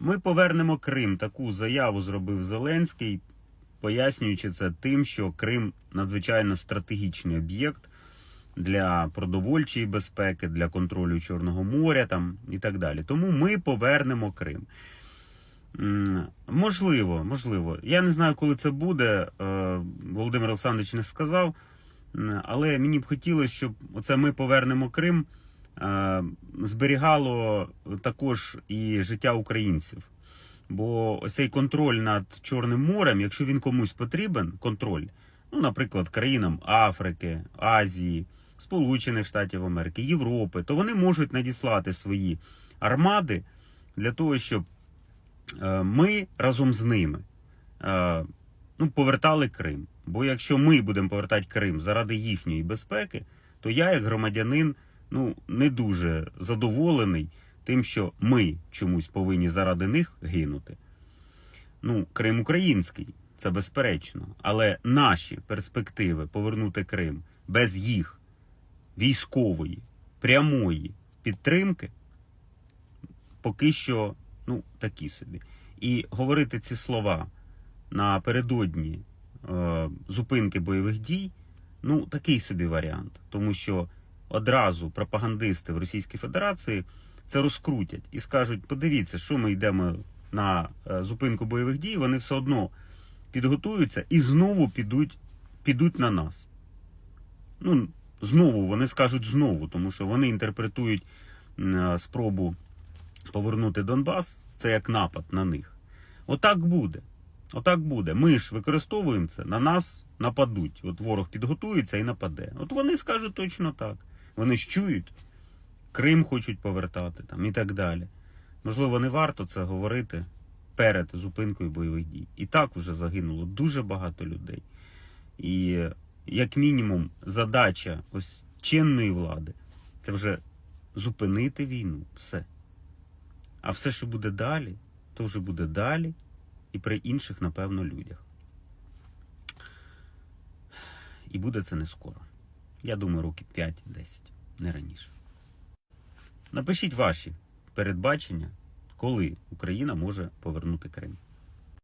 Ми повернемо Крим. Таку заяву зробив Зеленський, пояснюючи це тим, що Крим надзвичайно стратегічний об'єкт для продовольчої безпеки, для контролю Чорного моря там і так далі. Тому ми повернемо Крим. Можливо, можливо. Я не знаю, коли це буде. е, Володимир Олександрович не сказав. Але мені б хотілося, щоб оце ми повернемо Крим зберігало також і життя українців. Бо цей контроль над Чорним морем, якщо він комусь потрібен, контроль, ну, наприклад, країнам Африки, Азії, Сполучених Штатів Америки, Європи, то вони можуть надіслати свої армади для того, щоб е, ми разом з ними е, ну, повертали Крим. Бо якщо ми будемо повертати Крим заради їхньої безпеки, то я, як громадянин, ну, не дуже задоволений тим, що ми чомусь повинні заради них гинути. Ну, Крим український, це безперечно. Але наші перспективи повернути Крим без їх військової, прямої підтримки поки що ну, такі собі. І говорити ці слова напередодні е, зупинки бойових дій, ну, такий собі варіант. Тому що одразу пропагандисти в Російській Федерації це розкрутять і скажуть: подивіться, що ми йдемо на е, зупинку бойових дій, вони все одно підготуються і знову підуть, підуть на нас. Ну, знову вони скажуть знову, тому що вони інтерпретують е, спробу повернути Донбас, це як напад на них. Отак буде. Отак буде. Ми ж використовуємо це, на нас нападуть. От ворог підготується і нападе. От вони скажуть точно так. Вони ж чують, Крим хочуть повертати там і так далі. Можливо, не варто це говорити перед зупинкою бойових дій. І так вже загинуло дуже багато людей. І як мінімум, задача ось чинної влади це вже зупинити війну. Все. А все, що буде далі, то вже буде далі і при інших, напевно, людях. І буде це не скоро. Я думаю, років 5-10, не раніше. Напишіть ваші передбачення, коли Україна може повернути Крим.